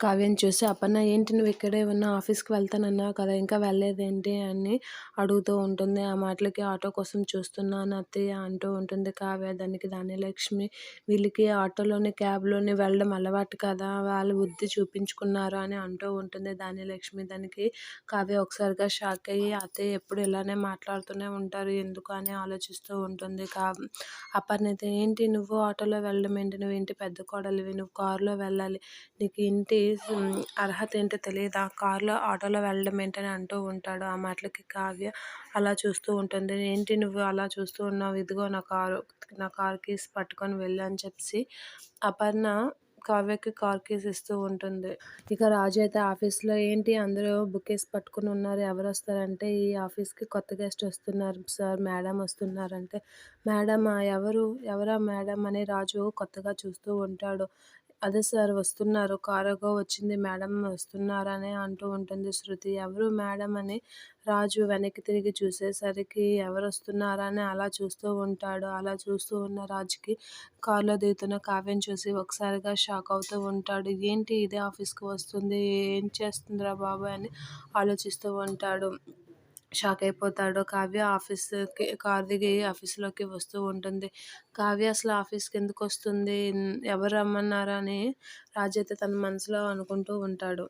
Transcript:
కావ్యం చూసి అపర్ణ ఏంటి నువ్వు ఇక్కడే ఉన్నా? ఆఫీస్కి వెళ్తానన్నావు కదా ఇంకా వెళ్ళలేదేంటి? అని అడుగుతూ ఉంటుంది. ఆ మాటలకి ఆటో కోసం చూస్తున్నాను అత్తయ్య అంటూ ఉంటుంది కావ్య. దానికి ధాన్యలక్ష్మి వీళ్ళకి ఆటోలోని క్యాబ్లోని వెళ్ళడం అలవాటు కదా వాళ్ళు బుద్ధి చూపించుకున్నారు అని అంటూ ఉంటుంది ధాన్యలక్ష్మి దానికి కావ్య ఒకసారిగా షాక్ అయ్యి అత్తయ్య ఎప్పుడు ఇలానే మాట్లాడుతూనే ఉంటారు? ఎందుకు? అని ఆలోచిస్తూ ఉంటుంది కా అపర్ణ ఏంటి నువ్వు ఆటోలో వెళ్ళడం ఏంటి? నువ్వు ఇంటి పెద్ద కోడలివి నువ్వు కారులో వెళ్ళాలి నీకు ఇంటి అర్హత ఏంటో తెలియదా కారులో ఆటోలో వెళ్ళడం ఏంటని అంటూ ఉంటాడు. ఆ మాటలకి కావ్య అలా చూస్తూ ఉంటుంది. ఏంటి నువ్వు అలా చూస్తూ ఉన్నావు? ఇదిగో నా కారు నా కార్ కీస్ పట్టుకొని వెళ్ళు అని చెప్పి అపర్ణ కావ్యకి కార్ కీస్ ఇస్తూ ఉంటుంది. ఇక రాజు అయితే ఆఫీస్లో ఏంటి అందరూ బుకేస్ పట్టుకుని ఉన్నారు? ఎవరు వస్తారంటే ఈ ఆఫీస్కి కొత్త గెస్ట్ వస్తున్నారు సార్ మేడం వస్తున్నారంటే మేడమా? ఎవరు? ఎవరా మేడం? అని రాజు కొత్తగా చూస్తూ ఉంటాడు. అదే సార్ వస్తున్నారు. కారుగో వచ్చింది మేడం వస్తున్నారని అంటూ ఉంటుంది శృతి. ఎవరు మేడం అని రాజు వెనక్కి తిరిగి చూసేసరికి ఎవరు వస్తున్నారని అలా చూస్తూ ఉంటాడు. అలా చూస్తూ ఉన్న రాజుకి కారులో దిగుతున్న కావ్యం చూసి ఒకసారిగా షాక్ అవుతూ ఉంటాడు. ఏంటి ఇదే ఆఫీస్కి వస్తుంది? ఏం చేస్తుందిరా బాబాయ్ అని ఆలోచిస్తూ ఉంటాడు. షాక్ అయిపోతాడు కావ్య ఆఫీస్కి కార్ దిగి ఆఫీస్లోకి వస్తూ ఉంటుంది. కావ్య అసలు ఆఫీస్కి ఎందుకు వస్తుంది ఎవరు రమ్మన్నారని రాజు అయితే తన మనసులో అనుకుంటూ ఉంటాడు.